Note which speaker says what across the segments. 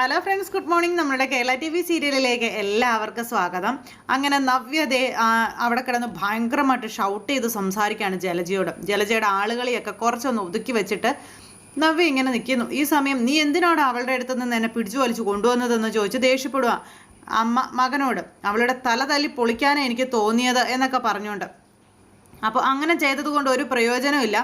Speaker 1: Hello friends good morning നമ്മുടെ Kerala T V സീരിയലിലേക്ക് എല്ലാവർക്കും സ്വാഗതം. അങ്ങനെ നവ്യതേ അവിടെ കിടന്ന് ഭയങ്കരമായിട്ട് ഷൗട്ട് ചെയ്ത് സംസാരിക്കുകയാണ് ജലജയോട്. ജലജയുടെ ആളുകളെയൊക്കെ കുറച്ചൊന്ന് ഒതുക്കി വെച്ചിട്ട് നവ്യ ഇങ്ങനെ നിൽക്കുന്നു. ഈ സമയം നീ എന്തിനാണ് അവളുടെ അടുത്ത് നിന്ന് എന്നെ പിടിച്ചു വലിച്ചു കൊണ്ടുവന്നതെന്ന് ചോദിച്ച് ദേഷ്യപ്പെടുക അമ്മ മകനോട് അവളുടെ തല തല്ലി പൊളിക്കാനേ എനിക്ക് തോന്നിയത് എന്നൊക്കെ പറഞ്ഞുകൊണ്ട് അപ്പോൾ അങ്ങനെ ചെയ്തതുകൊണ്ട് ഒരു പ്രയോജനമില്ല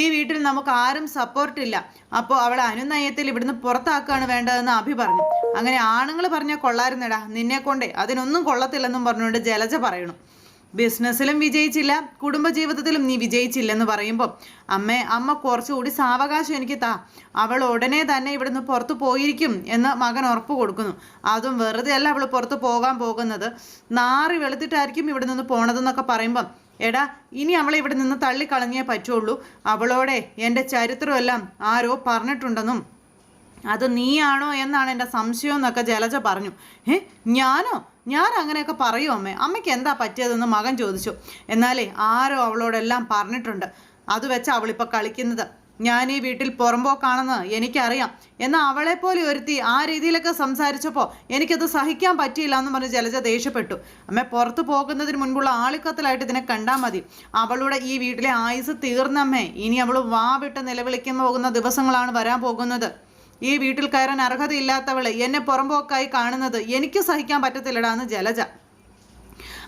Speaker 1: ഈ വീട്ടിൽ നമുക്ക് ആരും സപ്പോർട്ടില്ല അപ്പോൾ അവളെ അനുനയത്തിൽ ഇവിടുന്ന് പുറത്താക്കുകയാണ് വേണ്ടതെന്ന് അഭി പറഞ്ഞു. അങ്ങനെ ആണുങ്ങൾ പറഞ്ഞാൽ കൊള്ളായിരുന്നടാ നിന്നെ കൊണ്ടേ. അതിനൊന്നും കൊള്ളത്തില്ലെന്നും പറഞ്ഞുകൊണ്ട് ജലജ പറയണു ബിസിനസ്സിലും വിജയിച്ചില്ല. കുടുംബജീവിതത്തിലും നീ വിജയിച്ചില്ലെന്ന് പറയുമ്പോൾ അമ്മേ അമ്മ കുറച്ചുകൂടി സാവകാശം എനിക്ക് താ. അവൾ ഉടനെ തന്നെ ഇവിടുന്ന് പുറത്തു പോയിരിക്കും എന്ന് മകൻ ഉറപ്പ് കൊടുക്കുന്നു. അതും വെറുതെ അല്ല അവൾ പുറത്ത് പോകാൻ പോകുന്നത്. നാറി വെളുത്തിട്ടായിരിക്കും ഇവിടെ നിന്ന് പോണതെന്നൊക്കെ പറയുമ്പം എടാ ഇനി അവളെ ഇവിടെ നിന്ന് തള്ളിക്കളഞ്ഞേ പറ്റുള്ളൂ. അവളോടെ എന്റെ ചരിത്രമെല്ലാം ആരോ പറഞ്ഞിട്ടുണ്ടെന്നും. അത് നീയാണോ എന്നാണ് എന്റെ സംശയം എന്നൊക്കെ ജലജ പറഞ്ഞു. ഏ ഞാനോ? ഞാൻ അങ്ങനെയൊക്കെ പറയൂ അമ്മേ? അമ്മയ്ക്ക് എന്താ പറ്റിയതെന്ന് മകൻ ചോദിച്ചു. എന്നാലേ ആരോ അവളോടെല്ലാം പറഞ്ഞിട്ടുണ്ട്. അത് വെച്ച് അവളിപ്പോൾ കളിക്കുന്നത്. ഞാൻ ഈ വീട്ടിൽ പുറമ്പോക്കാണെന്ന് എനിക്കറിയാം. എന്നാൽ അവളെപ്പോലെ പോലെ ഒരുത്തി ആ രീതിയിലൊക്കെ സംസാരിച്ചപ്പോൾ എനിക്കത് സഹിക്കാൻ പറ്റിയില്ല എന്ന് പറഞ്ഞ് ജലജ ദേഷ്യപ്പെട്ടു. അമ്മ പുറത്തു പോകുന്നതിന് മുൻപുള്ള ആളിക്കത്തിലായിട്ട് ഇതിനെ കണ്ടാൽ മതി. അവളുടെ ഈ വീട്ടിലെ ആയുസ് തീർന്നമ്മേ. ഇനി അവൾ വാ വിട്ട് നിലവിളിക്കാൻ പോകുന്ന ദിവസങ്ങളാണ് വരാൻ പോകുന്നത്. ഈ വീട്ടിൽ കയറാൻ അർഹതയില്ലാത്തവളെ എന്നെ പുറമ്പോക്കായി കാണുന്നത് എനിക്ക് സഹിക്കാൻ പറ്റത്തില്ലടാ എന്ന് ജലജ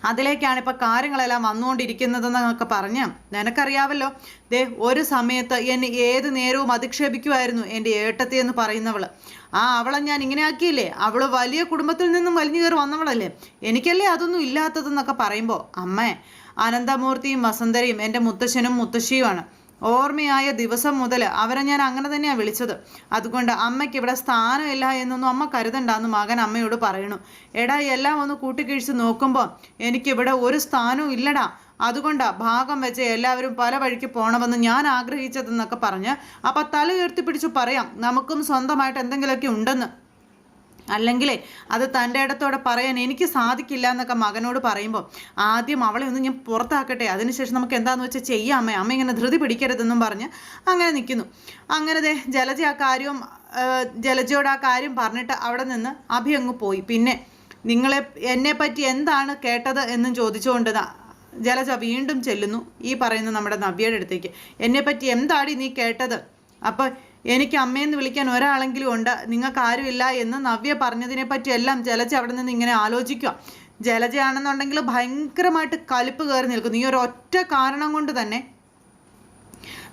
Speaker 1: അതിലേക്കാണ് ഇപ്പോൾ കാര്യങ്ങളെല്ലാം വന്നുകൊണ്ടിരിക്കുന്നതെന്നൊക്കെ പറഞ്ഞ് നിനക്കറിയാവല്ലോ? ദേ ഒരു സമയത്ത് എന്നെ ഏത് നേരവും അധിക്ഷേപിക്കുമായിരുന്നു എന്റെ ഏട്ടത്തി എന്ന് പറയുന്നവൾ ആ അവളെ ഞാൻ ഇങ്ങനെ ആക്കിയില്ലേ അവൾ വലിയ കുടുംബത്തിൽ നിന്നും വലിഞ്ഞു കയറി വന്നവളല്ലേ? എനിക്കല്ലേ അതൊന്നും ഇല്ലാത്തതെന്നൊക്കെ പറയുമ്പോൾ അമ്മേ അനന്തമൂർത്തിയും വസന്തരയും എന്റെ മുത്തശ്ശനും മുത്തശ്ശിയുമാണ്. ഓർമ്മയായ ദിവസം മുതൽ അവരെ ഞാൻ അങ്ങനെ തന്നെയാണ് വിളിച്ചത്. അതുകൊണ്ട് അമ്മയ്ക്ക് ഇവിടെ സ്ഥാനമില്ല എന്നൊന്നും അമ്മ കരുതണ്ടെന്ന് മകൻ അമ്മയോട് പറയണു എടാ എല്ലാം ഒന്ന് കൂട്ടിക്കിഴിച്ച് നോക്കുമ്പോൾ എനിക്കിവിടെ ഒരു സ്ഥാനവും ഇല്ലടാ. അതുകൊണ്ടാ ഭാഗം വെച്ച് എല്ലാവരും പല വഴിക്ക് പോകണമെന്ന് ഞാൻ ആഗ്രഹിച്ചതെന്നൊക്കെ പറഞ്ഞ് അപ്പം തല ഉയർത്തിപ്പിടിച്ച് പറയാം. നമുക്കും സ്വന്തമായിട്ട് എന്തെങ്കിലുമൊക്കെ ഉണ്ടെന്ന്. അല്ലെങ്കിലേ അത് തന്റെ ഇടത്തോടെ പറയാൻ എനിക്ക് സാധിക്കില്ല എന്നൊക്കെ മകനോട് പറയുമ്പോൾ ആദ്യം അവളെ ഒന്ന് ഞാൻ പുറത്താക്കട്ടെ. അതിനുശേഷം നമുക്ക് എന്താണെന്ന് വെച്ചാൽ ചെയ്യാം അമ്മ. അമ്മ ഇങ്ങനെ ധൃതി പിടിക്കരുതെന്നും പറഞ്ഞ് അങ്ങനെ നിൽക്കുന്നു അങ്ങനെ ദേ ജലജ ആ കാര്യവും ജലജയോട് ആ കാര്യം പറഞ്ഞിട്ട് അവിടെ നിന്ന് അഭി അങ്ങ് പോയി. പിന്നെ നിങ്ങളെ എന്നെ പറ്റി എന്താണ് കേട്ടത് എന്നും ചോദിച്ചുകൊണ്ട് ജലജ വീണ്ടും ചെല്ലുന്നു. ഈ പറയുന്ന നമ്മുടെ നവ്യയുടെ അടുത്തേക്ക്. എന്നെ പറ്റി എന്താടി നീ കേട്ടത്? അപ്പോൾ എനിക്ക് അമ്മയെന്ന് വിളിക്കാൻ ഒരാളെങ്കിലും ഉണ്ട്. നിങ്ങൾക്ക് ആരുമില്ല എന്ന് നവ്യ പറഞ്ഞതിനെ എല്ലാം ജലജ അവിടെ നിന്ന് ഇങ്ങനെ ആലോചിക്കുക. ജലജയാണെന്നുണ്ടെങ്കിൽ ഭയങ്കരമായിട്ട് കലിപ്പ് കയറി നിൽക്കുന്നു. ഈ ഒരു ഒറ്റ കാരണം കൊണ്ട് തന്നെ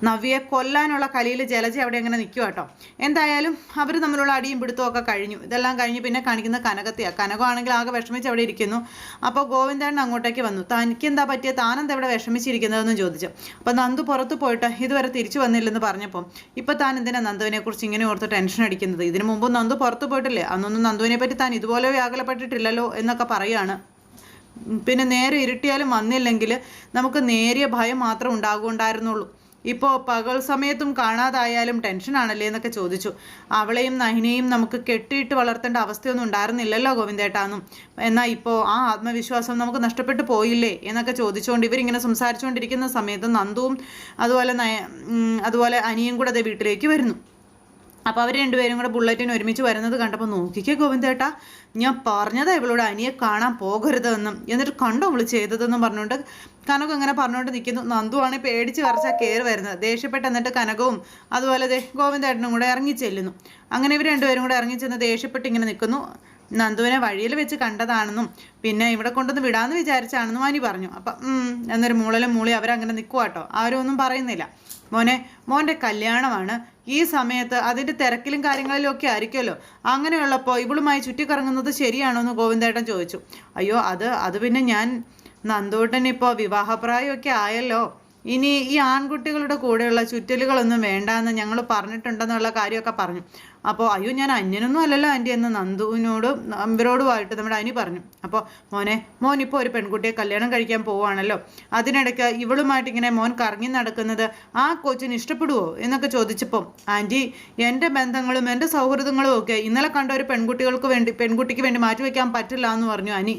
Speaker 1: നവ്യയെ കൊല്ലാനുള്ള കളിയിൽ ജലജ അവിടെ അങ്ങനെ നിൽക്കുക കേട്ടോ എന്തായാലും അവർ തമ്മിലുള്ള അടിയും പിടുത്തമൊക്കെ കഴിഞ്ഞു. ഇതെല്ലാം കഴിഞ്ഞ് പിന്നെ കാണിക്കുന്ന കനകത്തെയാണ് കനകമാണെങ്കിൽ ആകെ വിഷമിച്ച് അവിടെ ഇരിക്കുന്നു. അപ്പോൾ ഗോവിന്ദൻ അങ്ങോട്ടേക്ക് വന്നു. തനിക്ക് എന്താ പറ്റിയ? താനെന്താ ഇവിടെ വിഷമിച്ചിരിക്കുന്നതെന്ന് ചോദിച്ചു. അപ്പോൾ നന്ദു പുറത്ത് പോയിട്ട് ഇതുവരെ തിരിച്ചു വന്നില്ലെന്ന് പറഞ്ഞപ്പോൾ ഇപ്പോൾ താൻ എന്തിനാ നന്ദുവിനെ കുറിച്ച് ഇങ്ങനെ ഓർത്ത് ടെൻഷൻ അടിക്കുന്നത്? ഇതിനു മുമ്പ് നന്ദു പുറത്ത് പോയിട്ടില്ലേ? അന്നൊന്നും നന്ദുവിനെ പറ്റി താൻ ഇതുപോലെ വ്യാകുലപ്പെട്ടിട്ടില്ലല്ലോ എന്നൊക്കെ പറയുകയാണ് പിന്നെ നേരെ ഇരുട്ടിയാലും വന്നില്ലെങ്കിൽ നമുക്ക് നേരിയ ഭയം മാത്രം ഉണ്ടാകുണ്ടായിരുന്നുള്ളൂ ഇപ്പോൾ പകൽ സമയത്തും കാണാതായാലും ടെൻഷനാണല്ലേ എന്നൊക്കെ ചോദിച്ചു. അവളെയും നഹിനെയും നമുക്ക് കെട്ടിയിട്ട് വളർത്തേണ്ട അവസ്ഥയൊന്നും ഉണ്ടായിരുന്നില്ലല്ലോ ഗോവിന്ദേട്ടാന്നും. എന്നാൽ ഇപ്പോൾ ആ ആത്മവിശ്വാസം നമുക്ക് നഷ്ടപ്പെട്ടു പോയില്ലേ എന്നൊക്കെ ചോദിച്ചുകൊണ്ട് ഇവരിങ്ങനെ സംസാരിച്ചുകൊണ്ടിരിക്കുന്ന സമയത്ത് നന്ദുവും അതുപോലെ അതുപോലെ അനിയും കൂടെ അതേ വീട്ടിലേക്ക് വരുന്നു. അപ്പോൾ അവർ രണ്ടുപേരും കൂടെ ബുള്ളറ്റിന് ഒരുമിച്ച് വരുന്നത് കണ്ടപ്പോൾ നോക്കിക്കേ ഗോവിന്ദേട്ടാ ഞാൻ പറഞ്ഞതാ ഇവളോട് അനിയെ കാണാൻ പോകരുതെന്നും എന്നിട്ട് കണ്ടോ അവൾ ചെയ്തതെന്നും പറഞ്ഞുകൊണ്ട് കനകം ഇങ്ങനെ പറഞ്ഞുകൊണ്ട് നിൽക്കുന്നു നന്ദുവാണ് പേടിച്ച് വരച്ചാൽ കയറി വരുന്നത്. ദേഷ്യപ്പെട്ട് എന്നിട്ട് കനകവും അതുപോലെ ദേ ഗോവിന്ദേട്ടനും കൂടെ ഇറങ്ങി ചെല്ലുന്നു. അങ്ങനെ ഇവർ രണ്ടുപേരും കൂടെ ഇറങ്ങി ചെന്ന് ദേഷ്യപ്പെട്ട് ഇങ്ങനെ നിൽക്കുന്നു നന്ദുവിനെ വഴിയിൽ വെച്ച് കണ്ടതാണെന്നും പിന്നെ ഇവിടെ കൊണ്ടുവന്ന് വിടാമെന്ന് വിചാരിച്ചാണെന്നും അനി പറഞ്ഞു. അപ്പം എന്നൊരു മൂളലും മൂളി അവരങ്ങനെ നിൽക്കുവാട്ടോ ആരും ഒന്നും പറയുന്നില്ല. മോനെ മോന്റെ കല്യാണമാണ് ഈ സമയത്ത് അതിന്റെ തിരക്കിലും കാര്യങ്ങളിലും ഒക്കെ ആയിരിക്കുമല്ലോ. അങ്ങനെയുള്ളപ്പോൾ ഇവളുമായി ചുറ്റിക്കറങ്ങുന്നത് ശരിയാണോ എന്ന് ഗോവിന്ദേട്ടൻ ചോദിച്ചു. അയ്യോ അത് അത് പിന്നെ ഞാൻ നന്ദൂട്ടൻ ഇപ്പോൾ വിവാഹപ്രായമൊക്കെ ആയല്ലോ. ഇനി ഈ ആൺകുട്ടികളുടെ കൂടെയുള്ള ചുറ്റലുകളൊന്നും വേണ്ടാന്ന് ഞങ്ങൾ പറഞ്ഞിട്ടുണ്ടെന്നുള്ള കാര്യമൊക്കെ പറഞ്ഞു. അപ്പോൾ അയ്യോ ഞാൻ അന്യനൊന്നും അല്ലല്ലോ ആന്റി എന്ന് നന്ദുവിനോടും അമ്പരോടുമായിട്ട് നമ്മുടെ അനി പറഞ്ഞു. അപ്പോൾ മോനെ മോൻ ഇപ്പോൾ ഒരു പെൺകുട്ടിയെ കല്യാണം കഴിക്കാൻ പോവുകയാണല്ലോ. അതിനിടയ്ക്ക് ഇവളുമായിട്ട് ഇങ്ങനെ മോൻ കറങ്ങി നടക്കുന്നത് ആ കൊച്ചിന് ഇഷ്ടപ്പെടുവോ എന്നൊക്കെ ചോദിച്ചപ്പോൾ ആന്റി എന്റെ ബന്ധങ്ങളും എന്റെ സൗഹൃദങ്ങളും ഒക്കെ ഇന്നലെ കണ്ട ഒരു പെൺകുട്ടികൾക്ക് വേണ്ടി പെൺകുട്ടിക്ക് വേണ്ടി മാറ്റിവെക്കാൻ പറ്റില്ല എന്ന് പറഞ്ഞു അനി.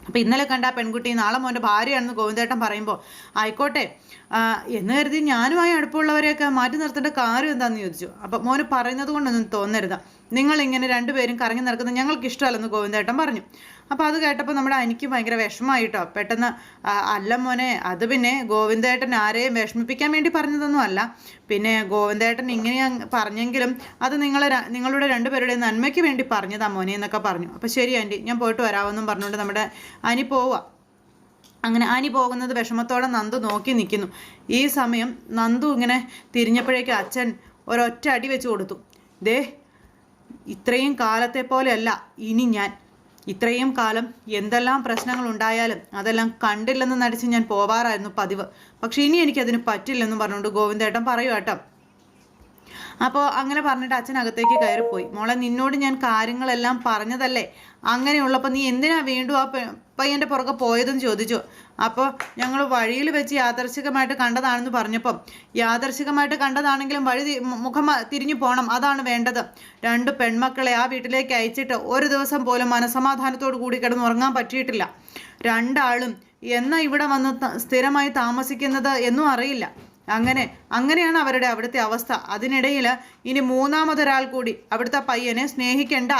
Speaker 1: അപ്പം ഇന്നലെ കണ്ട ആ പെൺകുട്ടി നാളെ മോന്റെ ഭാര്യയാണെന്ന് ഗോവിന്ദേട്ടൻ പറയുമ്പോൾ ആയിക്കോട്ടെ എന്ന് കരുതി ഞാനുമായി അടുപ്പമുള്ളവരെയൊക്കെ മാറ്റി നിർത്തേണ്ട കാര്യം എന്താണെന്ന് ചോദിച്ചു. അപ്പം മോന് പറയുന്നത് കൊണ്ടൊന്നും തോന്നരുത്. നിങ്ങൾ ഇങ്ങനെ രണ്ടുപേരും കറങ്ങി നടക്കുന്നത് ഞങ്ങൾക്ക് ഇഷ്ടമല്ലെന്ന് ഗോവിന്ദേട്ടൻ പറഞ്ഞു. അപ്പോൾ അത് കേട്ടപ്പോൾ നമ്മുടെ അനിക്ക് ഭയങ്കര വിഷമമായിട്ടോ പെട്ടെന്ന് അല്ല മോനെ അത് പിന്നെ ഗോവിന്ദേട്ടൻ ആരെയും വിഷമിപ്പിക്കാൻ വേണ്ടി പറഞ്ഞതൊന്നും അല്ല. പിന്നെ ഗോവിന്ദേട്ടൻ ഇങ്ങനെ പറഞ്ഞെങ്കിലും അത് നിങ്ങളെ നിങ്ങളുടെ രണ്ടുപേരുടെയും നന്മയ്ക്ക് വേണ്ടി പറഞ്ഞതാ മോനെ എന്നൊക്കെ പറഞ്ഞു. അപ്പോൾ ശരി ആന്റി ഞാൻ പോയിട്ട് വരാമെന്നും പറഞ്ഞുകൊണ്ട് നമ്മുടെ അനി പോവുക അങ്ങനെ ആനി പോകുന്നത് വിഷമത്തോടെ നന്ദു നോക്കി നിൽക്കുന്നു. ഈ സമയം നന്ദു ഇങ്ങനെ തിരിഞ്ഞപ്പോഴേക്ക് അച്ഛൻ ഒരൊറ്റ അടി വെച്ച് കൊടുത്തു. ദേ ഇത്രയും കാലത്തെ പോലെയല്ല ഇനി ഞാൻ. ഇത്രയും കാലം എന്തെല്ലാം പ്രശ്നങ്ങൾ ഉണ്ടായാലും അതെല്ലാം കണ്ടില്ലെന്ന് നടിച്ച് ഞാൻ പോവാറായിരുന്നു പതിവ്. പക്ഷെ ഇനി എനിക്കതിന് പറ്റില്ലെന്നും പറഞ്ഞുകൊണ്ട് ഗോവിന്ദേട്ടൻ പറയൂ കേട്ടോ. അപ്പോൾ അങ്ങനെ പറഞ്ഞിട്ട് അച്ഛൻ അകത്തേക്ക് കയറിപ്പോയി. മോളെ നിന്നോട് ഞാൻ കാര്യങ്ങളെല്ലാം പറഞ്ഞതല്ലേ? അങ്ങനെയുള്ളപ്പോൾ നീ എന്തിനാ വീണ്ടും ആ പയ്യന്റെ പുറകെ പോയതെന്ന് ചോദിച്ചു. അപ്പോൾ ഞങ്ങൾ വഴിയിൽ വെച്ച് യാദർശികമായിട്ട് കണ്ടതാണെന്ന് പറഞ്ഞപ്പം യാദർശികമായിട്ട് കണ്ടതാണെങ്കിലും വഴി മുഖം തിരിഞ്ഞു പോകണം അതാണ് വേണ്ടത്. രണ്ട് പെൺമക്കളെ ആ വീട്ടിലേക്ക് അയച്ചിട്ട് ഒരു ദിവസം പോലും മനസമാധാനത്തോടു കൂടി കിടന്നുറങ്ങാൻ പറ്റിയിട്ടില്ല. രണ്ടാളും എന്നാ ഇവിടെ വന്ന് സ്ഥിരമായി താമസിക്കുന്നത് എന്നും അറിയില്ല. അങ്ങനെ അങ്ങനെയാണ് അവരുടെ അവിടുത്തെ അവസ്ഥ. അതിനിടയിൽ ഇനി മൂന്നാമതൊരാൾ കൂടി അവിടുത്തെ പയ്യനെ സ്നേഹിക്കണ്ട.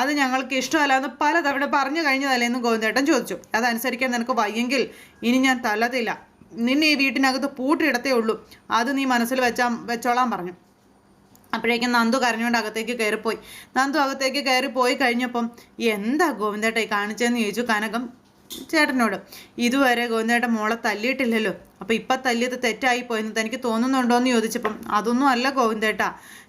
Speaker 1: അത് ഞങ്ങൾക്ക് ഇഷ്ടമല്ല എന്ന് പലതവണ പറഞ്ഞു കഴിഞ്ഞതല്ലേ എന്ന് ഗോവിന്ദേട്ടൻ ചോദിച്ചു. അതനുസരിക്കാൻ നിനക്ക് വയ്യെങ്കിൽ ഇനി ഞാൻ തല്ലത്തില്ല. നിന്നെ ഈ വീട്ടിനകത്ത് പൂട്ടിയിടത്തേ ഉള്ളൂ. അത് നീ മനസ്സിൽ വെച്ചാ വെച്ചോളാൻ പറഞ്ഞു. അപ്പോഴേക്കും നന്ദു കരഞ്ഞുകൊണ്ട് അകത്തേക്ക് കയറിപ്പോയി. നന്ദു അകത്തേക്ക് കയറി പോയി കഴിഞ്ഞപ്പം എന്താ ഗോവിന്ദേട്ട കാണിച്ചതെന്ന് ചോദിച്ചു കനകം ചേട്ടനോട്. ഇതുവരെ ഗോവിന്ദേട്ട മോളെ തല്ലിയിട്ടില്ലല്ലോ. അപ്പോൾ ഇപ്പം തല്ലിയത് തെറ്റായി പോയെന്ന് തനിക്ക് തോന്നുന്നുണ്ടോ എന്ന് ചോദിച്ചപ്പം അതൊന്നും അല്ല ഗോവിന്ദേട്ട.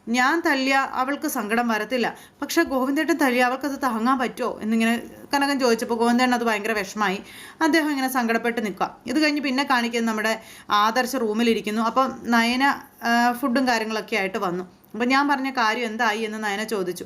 Speaker 1: ഞാൻ തല്ലിയ അവൾക്ക് സങ്കടം വരത്തില്ല. പക്ഷെ ഗോവിന്ദേട്ടൻ തല്ലിയ അവൾക്കത് താങ്ങാൻ പറ്റുമോ? എന്നിങ്ങനെ കനകൻ ചോദിച്ചപ്പോൾ ഗോവിന്ദേട്ടൻ അത് ഭയങ്കര വിഷമായി. അദ്ദേഹം ഇങ്ങനെ സങ്കടപ്പെട്ട് നിൽക്കുക. ഇത് കഴിഞ്ഞ് പിന്നെ കാണിക്കുന്നത് നമ്മുടെ ആദർശ റൂമിലിരിക്കുന്നു. അപ്പം നയന ഫുഡും കാര്യങ്ങളൊക്കെ ആയിട്ട് വന്നു. അപ്പം ഞാൻ പറഞ്ഞ കാര്യം എന്തായി എന്ന് നയന ചോദിച്ചു.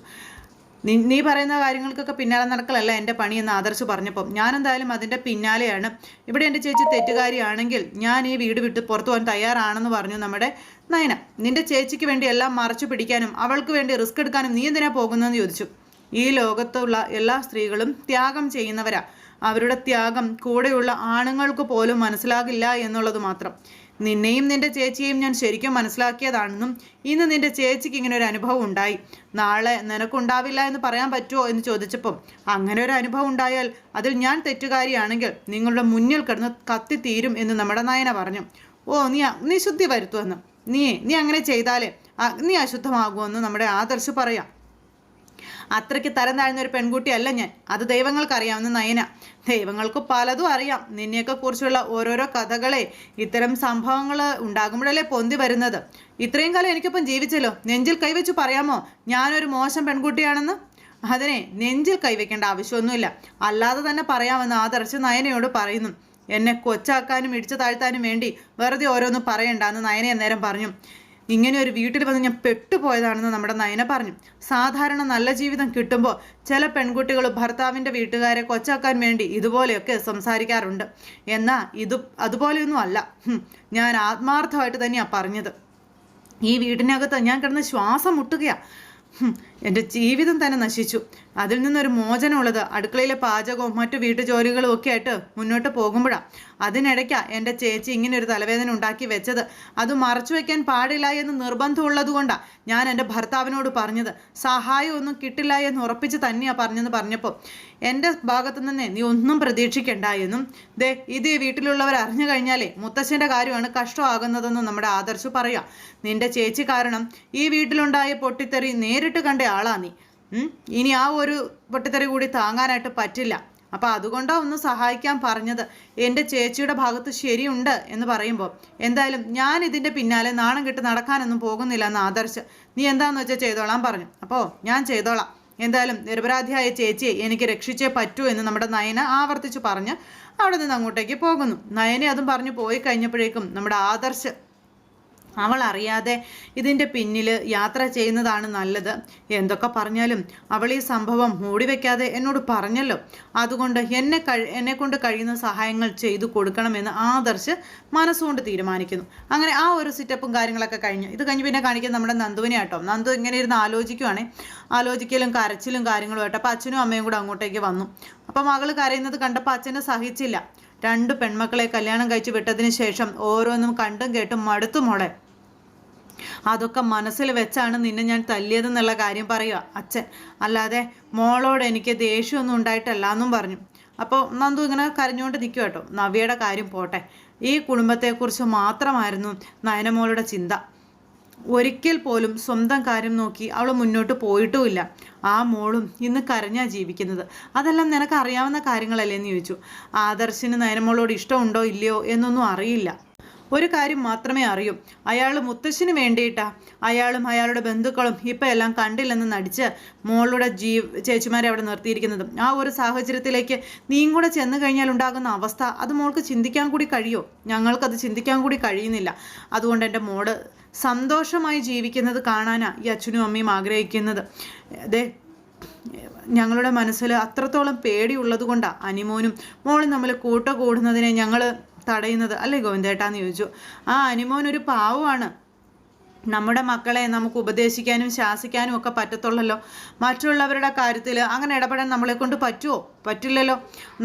Speaker 1: നീ നീ പറയുന്ന കാര്യങ്ങൾക്കൊക്കെ പിന്നാലെ നടക്കലല്ല എന്റെ പണി എന്ന് ആദർശ് പറഞ്ഞപ്പം. ഞാനെന്തായാലും അതിന്റെ പിന്നാലെയാണ്. ഇവിടെ എന്റെ ചേച്ചി തെറ്റുകാരിയാണെങ്കിൽ ഞാൻ ഈ വീട് വിട്ട് പുറത്തു പോകാൻ തയ്യാറാണെന്ന് പറഞ്ഞു നമ്മുടെ നയന. നിന്റെ ചേച്ചിക്ക് വേണ്ടി എല്ലാം മറച്ചു പിടിക്കാനും അവൾക്ക് വേണ്ടി റിസ്ക് എടുക്കാനും നീ എന്തിനാ പോകുന്നതെന്ന് ചോദിച്ചു. ഈ ലോകത്തുള്ള എല്ലാ സ്ത്രീകളും ത്യാഗം ചെയ്യുന്നവരാ. അവരുടെ ത്യാഗം കൂടെയുള്ള ആണുങ്ങൾക്ക് പോലും മനസ്സിലാകില്ല എന്നുള്ളത് മാത്രം. നിന്നെയും നിന്റെ ചേച്ചിയെയും ഞാൻ ശരിക്കും മനസ്സിലാക്കിയതാണെന്നും ഇന്ന് നിന്റെ ചേച്ചിക്ക് ഇങ്ങനെ ഒരു അനുഭവം ഉണ്ടായി. നാളെ നിനക്കുണ്ടാവില്ല എന്ന് പറയാൻ പറ്റുമോ എന്ന് ചോദിച്ചപ്പം അങ്ങനെ ഒരു അനുഭവം ഉണ്ടായാൽ അതിൽ ഞാൻ തെറ്റുകാരിയാണെങ്കിൽ നിങ്ങളുടെ മുന്നിൽ കിടന്ന് കത്തിത്തീരും എന്ന് നമ്മുടെ നയന പറഞ്ഞു. ഓ നീ നീ ശുദ്ധി വരുത്തുമെന്ന് നീ നീ അങ്ങനെ ചെയ്താലേ അഗ്നി അശുദ്ധമാകുമെന്ന് നമ്മുടെ ആദർശ് പറയാം. അത്രയ്ക്ക് തരം താഴ്ന്ന ഒരു പെൺകുട്ടിയല്ല ഞാൻ. അത് ദൈവങ്ങൾക്കറിയാവുന്ന നയന. ദൈവങ്ങൾക്ക് പലതും അറിയാം. നിന്നെയൊക്കെ കുറിച്ചുള്ള ഓരോരോ കഥകളെ ഇത്തരം സംഭവങ്ങൾ ഉണ്ടാകുമ്പോഴല്ലേ പൊന്തി വരുന്നത്. ഇത്രയും കാലം എനിക്കൊപ്പം ജീവിച്ചല്ലോ. നെഞ്ചിൽ കൈവച്ച് പറയാമോ? ഞാനൊരു മോശം പെൺകുട്ടിയാണെന്ന്? അതിനെ നെഞ്ചിൽ കൈവയ്ക്കേണ്ട ആവശ്യമൊന്നുമില്ല. അല്ലാതെ തന്നെ പറയാമെന്ന് ആദർശ് നയനയോട് പറയുന്നു. എന്നെ കൊച്ചാക്കാനും ഇടിച്ചു താഴ്ത്താനും വേണ്ടി വെറുതെ ഓരോന്ന് പറയണ്ടെന്ന് നയന അന്നേരം പറഞ്ഞു. ഇങ്ങനെ ഒരു വീട്ടിൽ വന്ന് ഞാൻ പെട്ടുപോയതാണെന്ന് നമ്മുടെ നയന പറഞ്ഞു. സാധാരണ നല്ല ജീവിതം കിട്ടുമ്പോൾ ചില പെൺകുട്ടികൾ ഭർത്താവിന്റെ വീട്ടുകാരെ കൊച്ചാക്കാൻ വേണ്ടി ഇതുപോലെയൊക്കെ സംസാരിക്കാറുണ്ട്. എന്നാൽ ഇത് അതുപോലെയൊന്നും അല്ല. ഞാൻ ആത്മാർത്ഥമായിട്ട് തന്നെയാണ് പറഞ്ഞത്. ഈ വീടിനകത്ത് ഞാൻ കിടന്ന് ശ്വാസം മുട്ടുകയാ. ഹും, എന്റെ ജീവിതം തന്നെ നശിച്ചു. അതിൽ നിന്നൊരു മോചനമുള്ളത് അടുക്കളയിലെ പാചകവും മറ്റു വീട്ടുജോലികളും ഒക്കെ ആയിട്ട് മുന്നോട്ട് പോകുമ്പോഴാണ് അതിനിടയ്ക്കാണ് എന്റെ ചേച്ചി ഇങ്ങനെ ഒരു തലവേദന ഉണ്ടാക്കി വെച്ചത്. അത് മറച്ചു വയ്ക്കാൻ പാടില്ല എന്ന് നിർബന്ധമുള്ളത് കൊണ്ടാണ് ഞാൻ എന്റെ ഭർത്താവിനോട് പറഞ്ഞത്. സഹായമൊന്നും കിട്ടില്ല എന്ന് ഉറപ്പിച്ച് തന്നെയാണ് പറഞ്ഞെന്ന് പറഞ്ഞപ്പോൾ എന്റെ ഭാഗത്തു നിന്നേ നീ ഒന്നും പ്രതീക്ഷിക്കണ്ട എന്നും ദേ ഇത് വീട്ടിലുള്ളവർ അറിഞ്ഞു കഴിഞ്ഞാലേ മുത്തശ്ശന്റെ കാര്യമാണ് കഷ്ടമാകുന്നതെന്ന് നമ്മുടെ ആദർശ് പറയാം. നിന്റെ ചേച്ചി കാരണം ഈ വീട്ടിലുണ്ടായ പൊട്ടിത്തെറി നേരിട്ട് കണ്ട ആളാ നീ. ഇനി ആ ഒരു പൊട്ടിത്തെറി കൂടി താങ്ങാനായിട്ട് പറ്റില്ല. അപ്പം അതുകൊണ്ടാണ് ഒന്ന് സഹായിക്കാൻ പറഞ്ഞത്. എന്റെ ചേച്ചിയുടെ ഭാഗത്ത് ശരിയുണ്ട് എന്ന് പറയുമ്പോൾ എന്തായാലും ഞാൻ ഇതിന്റെ പിന്നാലെ നാണം കെട്ട് നടക്കാനൊന്നും പോകുന്നില്ല എന്ന് ആദർശ്. നീ എന്താന്ന് വെച്ചാൽ ചെയ്തോളാം പറഞ്ഞു. അപ്പോൾ ഞാൻ ചെയ്തോളാം. എന്തായാലും നിരപരാധിയായ ചേച്ചിയെ എനിക്ക് രക്ഷിച്ചേ പറ്റൂ എന്ന് നമ്മുടെ നയന ആവർത്തിച്ച് പറഞ്ഞ് അവിടെ നിന്ന് അങ്ങോട്ടേക്ക് പോകുന്നു. നയനെ അതും പറഞ്ഞു പോയി കഴിഞ്ഞപ്പോഴേക്കും നമ്മുടെ ആദർശ് അവൾ അറിയാതെ ഇതിന്റെ പിന്നിൽ യാത്ര ചെയ്യുന്നതാണ് നല്ലത്. എന്തൊക്കെ പറഞ്ഞാലും അവൾ ഈ സംഭവം മൂടിവെക്കാതെ എന്നോട് പറഞ്ഞല്ലോ. അതുകൊണ്ട് എന്നെ കഴി എന്നെ കൊണ്ട് കഴിയുന്ന സഹായങ്ങൾ ചെയ്തു കൊടുക്കണമെന്ന് ആദർശ് മനസ്സുകൊണ്ട് തീരുമാനിക്കുന്നു. അങ്ങനെ ആ ഒരു സിറ്റപ്പും കാര്യങ്ങളൊക്കെ കഴിഞ്ഞു. ഇത് കഴിഞ്ഞ് പിന്നെ കാണിക്കുന്നത് നമ്മുടെ നന്ദുവിനെ ആട്ടോ. നന്ദു ഇങ്ങനെ ഇരുന്ന് ആലോചിക്കുവാണേ. ആലോചിക്കലും കരച്ചിലും കാര്യങ്ങളും ആട്ടെ അപ്പോൾ അച്ഛനും അമ്മയും കൂടെ അങ്ങോട്ടേക്ക് വന്നു. അപ്പോൾ മകൾ കരയുന്നത് കണ്ടപ്പോൾ അച്ഛനെ സഹിച്ചില്ല. രണ്ട് പെൺമക്കളെ കല്യാണം കഴിച്ചു വിട്ടതിന് ശേഷം ഓരോന്നും കണ്ടും കേട്ടും മടുത്തു മോളെ. അതൊക്കെ മനസ്സിൽ വെച്ചാണ് നിന്നെ ഞാൻ തല്ലിയതെന്നുള്ള കാര്യം പറയുക. അച്ഛൻ അല്ലാതെ മോളോട് എനിക്ക് ദേഷ്യമൊന്നും ഉണ്ടായിട്ടല്ല എന്നും പറഞ്ഞു. അപ്പോൾ നന്ദു ഇങ്ങനെ കരഞ്ഞുകൊണ്ട് നിൽക്കുക കേട്ടോ നവ്യയുടെ കാര്യം പോട്ടെ. ഈ കുടുംബത്തെക്കുറിച്ച് മാത്രമായിരുന്നു നയനമോളുടെ ചിന്ത. ഒരിക്കൽ പോലും സ്വന്തം കാര്യം നോക്കി അവൾ മുന്നോട്ട് പോയിട്ടുമില്ല. ആ മോളും ഇന്ന് കരഞ്ഞാ ജീവിക്കുന്നത്. അതെല്ലാം നിനക്ക് അറിയാവുന്ന കാര്യങ്ങളല്ലേ എന്ന് ചോദിച്ചു. ആദർശിന് നയനമോളോട് ഇഷ്ടമുണ്ടോ ഇല്ലയോ എന്നൊന്നും അറിയില്ല. ഒരു കാര്യം മാത്രമേ അറിയൂ. അയാൾ മുത്തശ്ശിന് വേണ്ടിയിട്ടാ. അയാളും അയാളുടെ ബന്ധുക്കളും ഇപ്പം എല്ലാം കണ്ടില്ലെന്ന് നടിച്ച് മോളുടെ ജീ ചേച്ചിമാരെ അവിടെ നിർത്തിയിരിക്കുന്നത്. ആ ഒരു സാഹചര്യത്തിലേക്ക് നീയും കൂടെ ചെന്ന് കഴിഞ്ഞാൽ ഉണ്ടാകുന്ന അവസ്ഥ അത് മോൾക്ക് ചിന്തിക്കാൻ കൂടി കഴിയോ? ഞങ്ങൾക്കത് ചിന്തിക്കാൻ കൂടി കഴിയുന്നില്ല. അതുകൊണ്ട് എന്റെ മോൾ സന്തോഷമായി ജീവിക്കുന്നത് കാണാനാ ഈ അച്ഛനും അമ്മയും ആഗ്രഹിക്കുന്നത്. അതെ ഞങ്ങളുടെ മനസ്സിൽ അത്രത്തോളം പേടിയുള്ളത് കൊണ്ടാണ് അനിമോനും മോളും തമ്മിൽ കൂട്ട കൂടുന്നതിനെ ഞങ്ങൾ തടയുന്നത്. അല്ലേ ഗോവിന്ദേട്ടാന്ന് ചോദിച്ചു. ആ അനുമോൻ ഒരു പാവമാണ്. നമ്മുടെ മക്കളെ നമുക്ക് ഉപദേശിക്കാനും ശാസിക്കാനും ഒക്കെ പറ്റത്തുള്ളല്ലോ. മറ്റുള്ളവരുടെ കാര്യത്തിൽ അങ്ങനെ ഇടപെടാൻ നമ്മളെ കൊണ്ട് പറ്റുമോ പറ്റില്ലല്ലോ.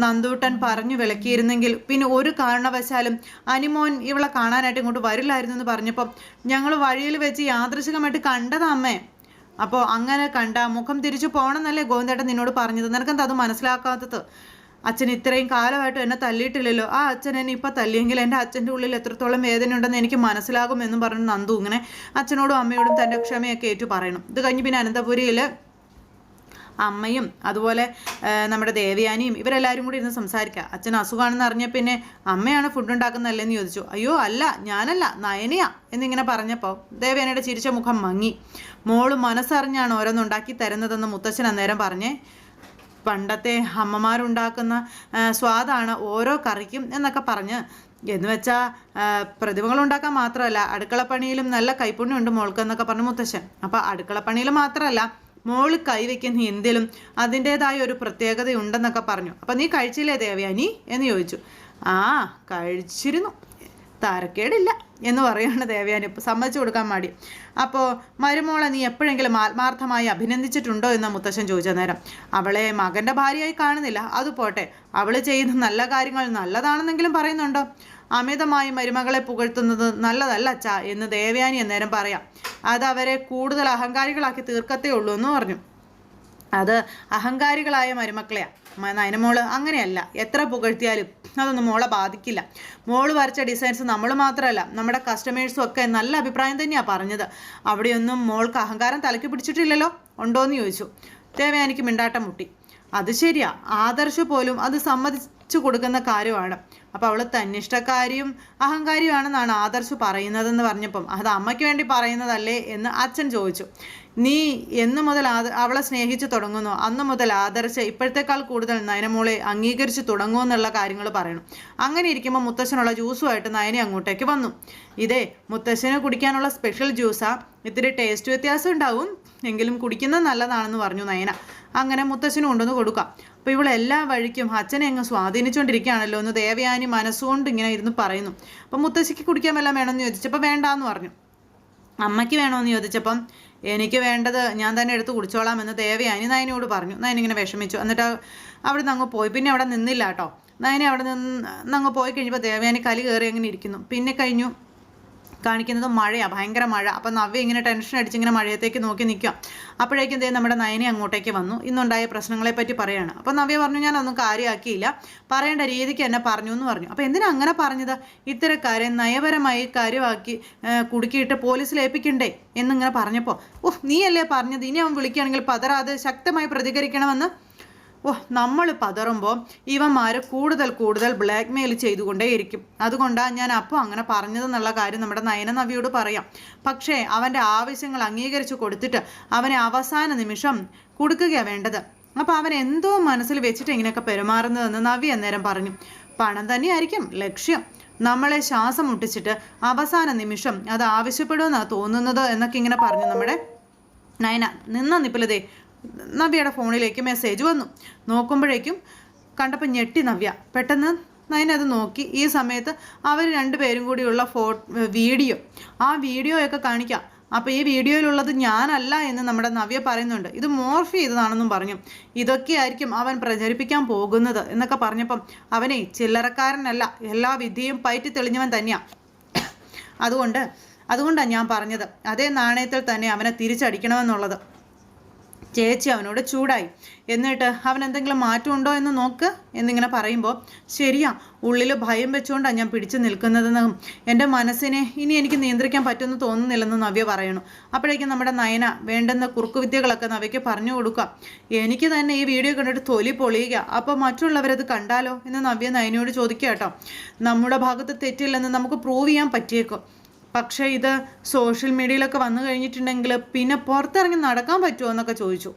Speaker 1: നന്ദൂട്ടൻ പറഞ്ഞു വിളക്കിയിരുന്നെങ്കിൽ പിന്നെ ഒരു കാരണവശാലും അനിമോൻ ഇവളെ കാണാനായിട്ട് ഇങ്ങോട്ട് വരില്ലായിരുന്നു എന്ന് പറഞ്ഞപ്പം ഞങ്ങൾ വഴിയിൽ വെച്ച് യാദൃശികമായിട്ട് കണ്ടതാ അമ്മേ. അപ്പോൾ അങ്ങനെ കണ്ട മുഖം തിരിച്ചു പോകണമെന്നല്ലേ ഗോവിന്ദേട്ടൻ നിന്നോട് പറഞ്ഞത്? നിനക്കെന്താ അത് മനസ്സിലാക്കാത്തത്? അച്ഛൻ ഇത്രയും കാലമായിട്ട് എന്നെ തല്ലിയിട്ടില്ലല്ലോ. ആ അച്ഛൻ എന്നെ ഇപ്പം തല്ലിയെങ്കിൽ എന്റെ അച്ഛന്റെ ഉള്ളിൽ എത്രത്തോളം വേദന ഉണ്ടെന്ന് എനിക്ക് മനസ്സിലാകും എന്നും പറഞ്ഞു നന്ദു ഇങ്ങനെ അച്ഛനോടും അമ്മയോടും തന്റെ ക്ഷമയൊക്കെ ഏറ്റു പറയണം. ഇത് കഴിഞ്ഞ് പിന്നെ അനന്തപുരിയിൽ അമ്മയും അതുപോലെ നമ്മുടെ ദേവയാനിയും ഇവരെല്ലാവരും കൂടി ഇരുന്ന് സംസാരിക്കുക അച്ഛൻ അസുഖമാണെന്ന് അറിഞ്ഞ പിന്നെ അമ്മയാണ് ഫുഡ് ഉണ്ടാക്കുന്നതല്ലെന്ന് ചോദിച്ചു. അയ്യോ അല്ല ഞാനല്ല നയനയാ എന്നിങ്ങനെ പറഞ്ഞപ്പോൾ ദേവയാനിയുടെ ചിരിച്ച മുഖം മങ്ങി. മോൾ മനസ്സറിഞ്ഞാണ് ഓരോന്നുണ്ടാക്കി തരുന്നതെന്ന് മുത്തച്ഛൻ അന്നേരം പറഞ്ഞേ പണ്ടത്തെ അമ്മമാരുണ്ടാക്കുന്ന സ്വാദാണ് ഓരോ കറിക്കും എന്നൊക്കെ പറഞ്ഞ്. എന്ന് വെച്ചാൽ പ്രതിമകൾ ഉണ്ടാക്കാൻ മാത്രമല്ല അടുക്കളപ്പണിയിലും നല്ല കൈപ്പുണ്യമുണ്ട് മോൾക്ക് എന്നൊക്കെ പറഞ്ഞു മുത്തശ്ശൻ. അപ്പോൾ അടുക്കളപ്പണിയിൽ മാത്രമല്ല മോൾ കൈവയ്ക്കുന്ന എന്തിലും അതിന്റേതായ ഒരു പ്രത്യേകതയുണ്ടെന്നൊക്കെ പറഞ്ഞു. അപ്പം നീ കഴിച്ചില്ലേ ദേവയാനി? എന്ന് ചോദിച്ചു. ആ കഴിച്ചിരുന്നു. തരക്കേടില്ല എന്ന് പറയുകയാണ് ദേവയാനി. സമ്മതിച്ചു കൊടുക്കാൻ മടി. അപ്പോൾ മരുമോളെ നീ എപ്പോഴെങ്കിലും ആത്മാർത്ഥമായി അഭിനന്ദിച്ചിട്ടുണ്ടോ എന്ന് മുത്തശ്ശൻ ചോദിച്ച നേരം അവളെ മകന്റെ ഭാര്യയായി കാണുന്നില്ല. അത് പോട്ടെ. അവൾ ചെയ്യുന്ന നല്ല കാര്യങ്ങൾ നല്ലതാണെന്നെങ്കിലും പറയുന്നുണ്ടോ? അമിതമായി മരുമകളെ പുകഴ്ത്തുന്നത് നല്ലതല്ല അച്ഛ എന്ന് ദേവയാനി അന്നേരം പറയാം. അത് അവരെ കൂടുതൽ അഹങ്കാരികളാക്കി തീർക്കത്തേ ഉള്ളൂ എന്ന് പറഞ്ഞു. അത് അഹങ്കാരികളായ മരുമക്കളെയാണ് നയനമോൾ അങ്ങനെയല്ല. എത്ര പുകഴ്ത്തിയാലും അതൊന്നും മോളെ ബാധിക്കില്ല. മോൾ വരച്ച ഡിസൈൻസ് നമ്മൾ മാത്രമല്ല നമ്മുടെ കസ്റ്റമേഴ്സും ഒക്കെ നല്ല അഭിപ്രായം തന്നെയാണ് പറഞ്ഞത്. അവിടെയൊന്നും മോൾക്ക് അഹങ്കാരം തലയ്ക്ക് പിടിച്ചിട്ടില്ലല്ലോ? ഉണ്ടോയെന്ന് ചോദിച്ചു. ദേവയാനിക്ക് മിണ്ടാട്ടം മുട്ടി. അത് ശരിയാ. ആദർശ പോലും അത് സമ്മതിച്ചു കൊടുക്കുന്ന കാര്യമാണ്. അപ്പോൾ അവൾ തന്നിഷ്ടക്കാരിയും അഹങ്കാരിയുമാണെന്നാണ് ആദർശ് പറയുന്നതെന്ന് പറഞ്ഞപ്പം അത് അമ്മയ്ക്ക് വേണ്ടി പറയുന്നതല്ലേ എന്ന് അച്ഛൻ ചോദിച്ചു. നീ എന്ന് മുതൽ അവളെ സ്നേഹിച്ചു തുടങ്ങുന്നു. അന്ന് മുതൽ ആദർശ് ഇപ്പോഴത്തേക്കാൾ കൂടുതൽ നയനമോളെ അംഗീകരിച്ചു തുടങ്ങുമോ എന്നുള്ള കാര്യങ്ങൾ പറയണം. അങ്ങനെ ഇരിക്കുമ്പോൾ മുത്തശ്ശനുള്ള ജ്യൂസുമായിട്ട് നയനെ അങ്ങോട്ടേക്ക് വന്നു. ഇതേ മുത്തശ്ശന് കുടിക്കാനുള്ള സ്പെഷ്യൽ ജ്യൂസാ? ഇത്തിരി ടേസ്റ്റ് വ്യത്യാസം ഉണ്ടാവും. എങ്കിലും കുടിക്കുന്നത് നല്ലതാണെന്ന് പറഞ്ഞു നയന. അങ്ങനെ മുത്തശ്ശന് കൊണ്ടുവന്ന് കൊടുക്കാം. അപ്പോൾ ഇവൾ എല്ലാ വഴിക്കും അച്ഛനെ അങ്ങ് സ്വാധീനിച്ചുകൊണ്ടിരിക്കുകയാണല്ലോ എന്ന് ദേവയാനി മനസ്സുകൊണ്ട് ഇങ്ങനെ ഇരുന്ന് പറയുന്നു. അപ്പം മുത്തശ്ശിക്ക് കുടിക്കാൻ വല്ലതും വേണമെന്ന് ചോദിച്ചപ്പോൾ വേണ്ടാന്ന് പറഞ്ഞു. അമ്മയ്ക്ക് വേണമെന്ന് ചോദിച്ചപ്പം എനിക്ക് വേണ്ടത് ഞാൻ തന്നെ എടുത്ത് കുടിച്ചോളാം എന്ന് ദേവയാനി നയനോട് പറഞ്ഞു. നയൻ ഇങ്ങനെ വിഷമിച്ചു. എന്നിട്ട് അവിടെ നിന്ന് അങ്ങ് പോയി. പിന്നെ അവിടെ നിന്നില്ല കേട്ടോ. നയനെ അവിടെ നിന്ന് അങ്ങ് പോയി കഴിഞ്ഞപ്പോൾ ദേവയാനി കലി കയറി അങ്ങനെ ഇരിക്കുന്നു. പിന്നെ കഴിഞ്ഞു. കാണിക്കുന്നത് മഴയാണ് ഭയങ്കര മഴ. അപ്പം നവ്യ ഇങ്ങനെ ടെൻഷൻ അടിച്ച് ഇങ്ങനെ മഴയത്തേക്ക് നോക്കി നിൽക്കുക അപ്പോഴേക്കും ദേ നമ്മുടെ നയനെ അങ്ങോട്ടേക്ക് വന്നു. ഇന്നുണ്ടായ പ്രശ്നങ്ങളെ പറ്റി അപ്പം നവ്യ പറഞ്ഞു ഞാനൊന്നും കാര്യമാക്കിയില്ല പറയേണ്ട രീതിക്ക് എന്നെ പറഞ്ഞു എന്ന് പറഞ്ഞു. അപ്പോൾ എന്തിനാ അങ്ങനെ പറഞ്ഞത്? ഇത്തരക്കാരെ നയപരമായി കാര്യമാക്കി കുടുക്കിയിട്ട് പോലീസിൽ ഏൽപ്പിക്കണ്ടേ എന്നിങ്ങനെ പറഞ്ഞപ്പോൾ ഓ നീയല്ലേ പറഞ്ഞത്? ഇനി അവൻ വിളിക്കുകയാണെങ്കിൽ പതറാതെ ശക്തമായി പ്രതികരിക്കണമെന്ന്? ഓ നമ്മൾ പതറുമ്പോൾ ഇവന്മാർ കൂടുതൽ കൂടുതൽ ബ്ലാക്ക് മെയിൽ ചെയ്തുകൊണ്ടേയിരിക്കും. അതുകൊണ്ടാണ് ഞാൻ അപ്പോൾ അങ്ങനെ പറഞ്ഞതെന്നുള്ള കാര്യം നമ്മുടെ നയനനവിയോട് പറയാം. പക്ഷേ അവന്റെ ആവശ്യങ്ങൾ അംഗീകരിച്ചു കൊടുത്തിട്ട് അവനെ അവസാന നിമിഷം കൊടുക്കുകയാണ് വേണ്ടത്. അപ്പോൾ അവൻ എന്തോ മനസ്സിൽ വെച്ചിട്ട് ഇങ്ങനെയൊക്കെ പെരുമാറുന്നതെന്ന് നവി അന്നേരം പറഞ്ഞു. പണം തന്നെയായിരിക്കും ലക്ഷ്യം. നമ്മളെ ശ്വാസം മുട്ടിച്ചിട്ട് അവസാന നിമിഷം അത് ആവശ്യപ്പെടുമെന്നാണ് തോന്നുന്നത് എന്നൊക്കെ ഇങ്ങനെ പറഞ്ഞു നമ്മുടെ നയന. നിന്ന നിപ്പിലതേ നവ്യയുടെ ഫോണിലേക്ക് മെസ്സേജ് വന്നു. നോക്കുമ്പോഴേക്കും കണ്ടപ്പോൾ ഞെട്ടി നവ്യ. പെട്ടെന്ന് നയനത് നോക്കി. ഈ സമയത്ത് അവർ രണ്ടുപേരും കൂടിയുള്ള ഫോ വീഡിയോ. ആ വീഡിയോയൊക്കെ കാണിക്കാം. അപ്പോൾ ഈ വീഡിയോയിലുള്ളത് ഞാനല്ല എന്ന് നമ്മുടെ നവ്യ പറയുന്നുണ്ട്. ഇത് മോർഫ് ചെയ്തതാണെന്നും പറഞ്ഞു. ഇതൊക്കെയായിരിക്കും അവൻ പ്രചരിപ്പിക്കാൻ പോകുന്നത് എന്നൊക്കെ പറഞ്ഞപ്പം അവനെ ചില്ലറക്കാരനല്ല എല്ലാ വിധിയും പയറ്റി തെളിഞ്ഞവൻ തന്നെയാ. അതുകൊണ്ട് അതുകൊണ്ടാണ് ഞാൻ പറഞ്ഞത്. അതേ നാണയത്തിൽ തന്നെ അവനെ തിരിച്ചടിക്കണമെന്നുള്ളത്. ചേച്ചി അവനോട് ചൂടായി. എന്നിട്ട് അവൻ എന്തെങ്കിലും മാറ്റമുണ്ടോ എന്ന് നോക്ക് എന്നിങ്ങനെ പറയുമ്പോൾ ശരിയാ ഉള്ളിൽ ഭയം വെച്ചുകൊണ്ടാണ് ഞാൻ പിടിച്ചു നിൽക്കുന്നതെന്നും. എന്റെ മനസ്സിനെ ഇനി എനിക്ക് നിയന്ത്രിക്കാൻ പറ്റുമെന്ന് തോന്നുന്നില്ലെന്ന് നവ്യ പറയണു അപ്പോഴേക്കും നമ്മുടെ നയന വേണ്ടുന്ന കുറുക്കുവിദ്യകളൊക്കെ നവ്യയ്ക്ക് പറഞ്ഞു കൊടുക്കാം എനിക്ക് തന്നെ ഈ വീഡിയോ കണ്ടിട്ട് തൊലി പൊളിയുക. അപ്പോൾ മറ്റുള്ളവരത് കണ്ടാലോ എന്ന് നവ്യ നയനയോട് ചോദിക്കുക കേട്ടോ. നമ്മുടെ ഭാഗത്ത് തെറ്റില്ലെന്ന് നമുക്ക് പ്രൂവ് ചെയ്യാൻ പറ്റിയേക്കും. പക്ഷേ ഇത് സോഷ്യൽ മീഡിയയിലൊക്കെ വന്നു കഴിഞ്ഞിട്ടുണ്ടെങ്കിൽ പിന്നെ പുറത്തിറങ്ങി നടക്കാൻ പറ്റുമോ എന്നൊക്കെ ചോദിച്ചു.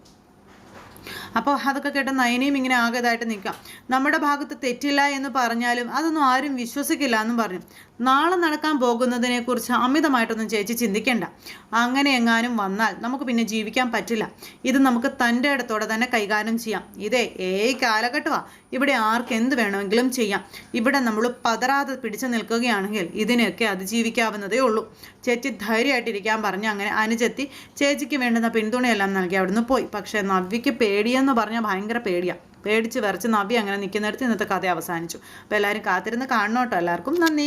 Speaker 1: അപ്പോൾ അതൊക്കെ കേട്ട നയനയും ഇങ്ങനെ ആകതായിട്ട് നിൽക്കാം. നമ്മുടെ ഭാഗത്ത് തെറ്റില്ല എന്ന് പറഞ്ഞാലും അതൊന്നും ആരും വിശ്വസിക്കില്ല എന്നും പറഞ്ഞു. നാളെ നടക്കാൻ പോകുന്നതിനെക്കുറിച്ച് അമിതമായിട്ടൊന്നും ചേച്ചി ചിന്തിക്കേണ്ട. അങ്ങനെ എങ്ങാനും വന്നാൽ നമുക്ക് പിന്നെ ജീവിക്കാൻ പറ്റില്ല. ഇത് നമുക്ക് തന്റെ ഇടത്തോടെ തന്നെ കൈകാര്യം ചെയ്യാം. ഇതേ ഏ കാലഘട്ടമാണ് ഇവിടെ ആർക്ക് എന്ത് വേണമെങ്കിലും ചെയ്യാം. ഇവിടെ നമ്മൾ പതറാതെ പിടിച്ചു നിൽക്കുകയാണെങ്കിൽ ഇതിനെയൊക്കെ അതിജീവിക്കാവുന്നതേ ഉള്ളൂ. ചേച്ചി ധൈര്യമായിട്ടിരിക്കാൻ പറഞ്ഞ് അങ്ങനെ അനുജത്തി ചേച്ചിക്ക് വേണ്ടുന്ന പിന്തുണയെല്ലാം നൽകി അവിടുന്ന് പോയി. പക്ഷേ നവ്യയ്ക്ക് പേടിയെന്ന് പറഞ്ഞാൽ ഭയങ്കര പേടിയാണ് പേടിച്ച് വിറച്ച് നവ്യ അങ്ങനെ നിൽക്കുന്നിടത്ത് ഇന്നത്തെ കഥ അവസാനിച്ചു. അപ്പോൾ എല്ലാവരും കാത്തിരുന്ന് കാണണം കേട്ടോ എല്ലാവർക്കും. നന്ദി.